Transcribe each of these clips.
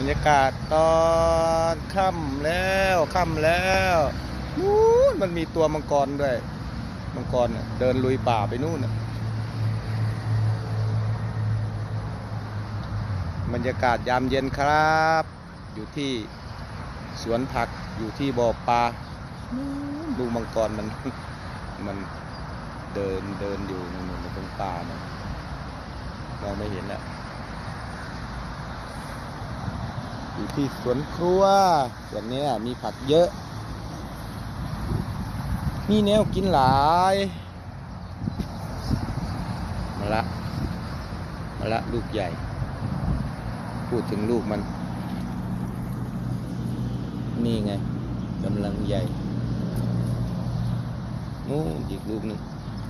รรยากาศตอนค่ำแล้วค่ำแล้วนู้นมันมีตัวมังกรด้วย มังกรเดินลุยป่าไปนู่นนะบรรยากาศยามเย็นครับ อยู่ที่สวนผักอยู่ที่บ่อปลาดูมังกรมันมันเดินเดินอยู่ในตรงป่านะมองไม่เห็นแล้ว อยู่ ที่สวนครัวสวนนี้มีผักเยอะ มีแนวกินหลาย มาละ มาละลูกใหญ่ พูดถึงลูกมัน นี่ไงกำลังใหญ่นู่นอีกลูกหนึง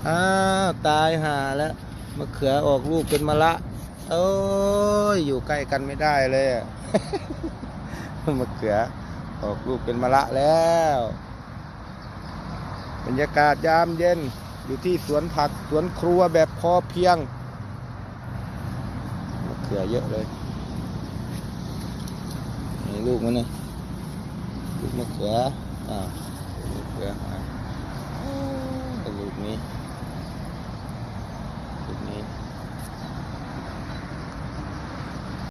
อ้าว ตายหาแล้วมะเขือออกลูกเป็นมะละ โอ้ ยอยู่ใกล้กันไม่ได้เลยมะเขือออกลูกเป็นมะละแล้วบรรยากาศยามเย็นอยู่ที่สวนผักสวนครัวแบบพอเพียงมะเขือเยอะเลยนี่ลูกมันนะลูกมะเขืออ่าวลูกมะเขือ